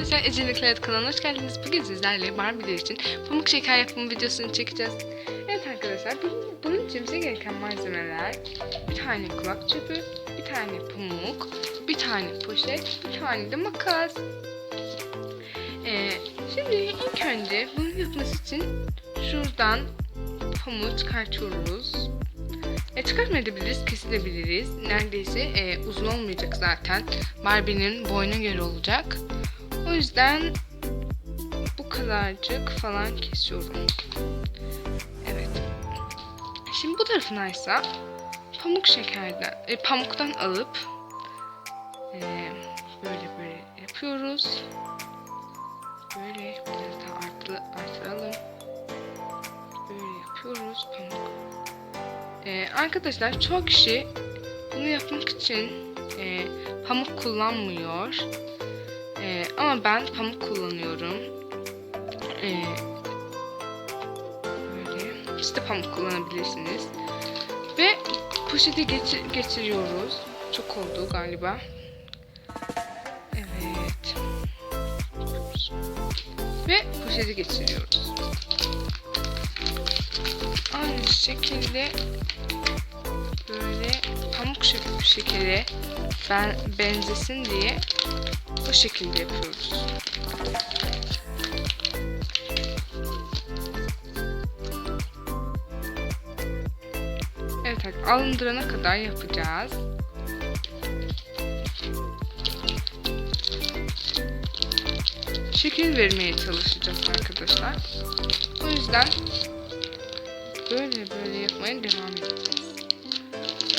Arkadaşlar Ecelik Hayat kanalına hoş geldiniz. Bugün sizlerle Barbie'ler için pamuk şeker yapımı videosunu çekeceğiz. Evet arkadaşlar bunun, bunun için bize gereken malzemeler bir tane kulak çöpü, bir tane pamuk, bir tane poşet, bir tane de makas. Ee, şimdi ilk önce bunun yapması için şuradan pamuğu çıkartıyoruz. E, çıkartmayabiliriz, kesilebiliriz. Neredeyse e, uzun olmayacak zaten. Barbie'nin boyuna göre olacak. O yüzden bu kadarcık falan kesiyorum. Evet. Şimdi bu tarafına ise pamuk şekerden, e, pamuktan alıp e, böyle böyle yapıyoruz. Böyle biraz daha arttı, arttıralım. Böyle yapıyoruz pamuk. E, arkadaşlar çoğu kişi bunu yapmak için e, pamuk kullanmıyor. Ee, ama ben pamuk kullanıyorum. Ee, böyle. Siz de pamuk kullanabilirsiniz. Ve poşeti geçir geçiriyoruz. Çok oldu galiba. Evet. Ve poşeti geçiriyoruz. Aynı şekilde böyle pamuk şekeri, şekeri ben benzesin diye bu şekilde yapıyoruz. Evet alındırana kadar yapacağız. Şekil vermeye çalışacağız arkadaşlar. O yüzden böyle böyle yapmaya devam edeceğiz.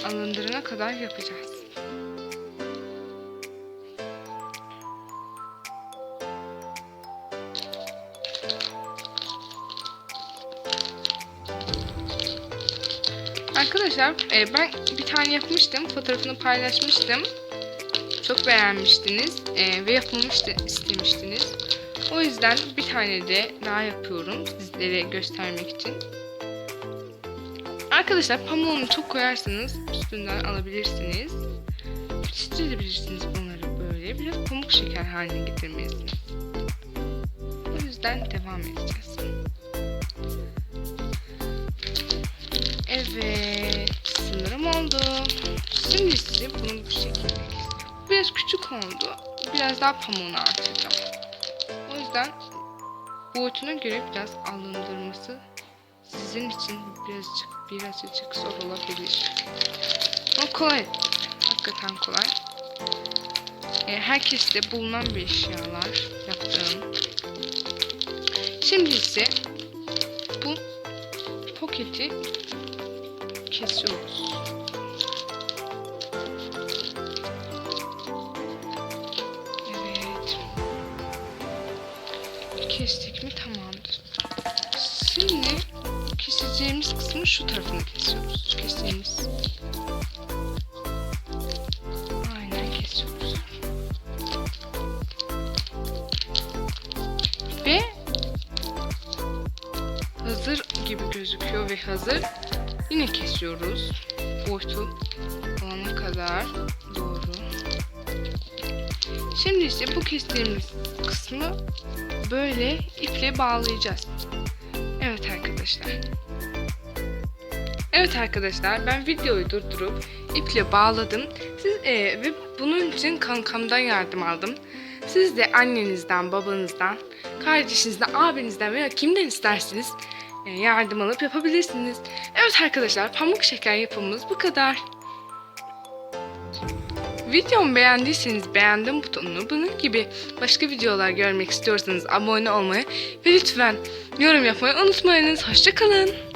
Alındırana kadar yapacağız. Arkadaşlar e, ben bir tane yapmıştım. Fotoğrafını paylaşmıştım. Çok beğenmiştiniz e, ve yapmamı iste- istemiştiniz. O yüzden bir tane de daha yapıyorum sizlere göstermek için. Arkadaşlar pamuğunu çok koyarsanız üstünden alabilirsiniz. Çizebilirsiniz bunları böyle. Biraz pamuk şeker haline getirmelisiniz. O yüzden devam edeceğiz. Evet, oldu. Biraz daha pamuğunu artıracağım. O yüzden boyutuna göre biraz alındırması sizin için birazcık birazcık zor olabilir. Ama kolay. Hakikaten kolay. E, herkeste bulunan bir eşyalar yaptığım. Şimdi ise bu poketi kesiyoruz. Kestik mi tamamdır. Şimdi keseceğimiz kısmı şu tarafını kesiyoruz. Keseceğimiz. Aynen kesiyoruz. Ve hazır gibi gözüküyor ve hazır. Yine kesiyoruz. Boyutu olana kadar doğru. Şimdi ise bu kestiğimiz kısmı böyle iple bağlayacağız. Evet arkadaşlar. Evet arkadaşlar ben videoyu durdurup iple bağladım. Siz e, ve bunun için kankamdan yardım aldım. Siz de annenizden, babanızdan, kardeşinizden, abinizden veya kimden isterseniz e, yardım alıp yapabilirsiniz. Evet arkadaşlar pamuk şeker yapımımız bu kadar. Videomu beğendiyseniz beğendim butonunu bunun gibi başka videolar görmek istiyorsanız abone olmayı ve lütfen yorum yapmayı unutmayınız. Hoşçakalın.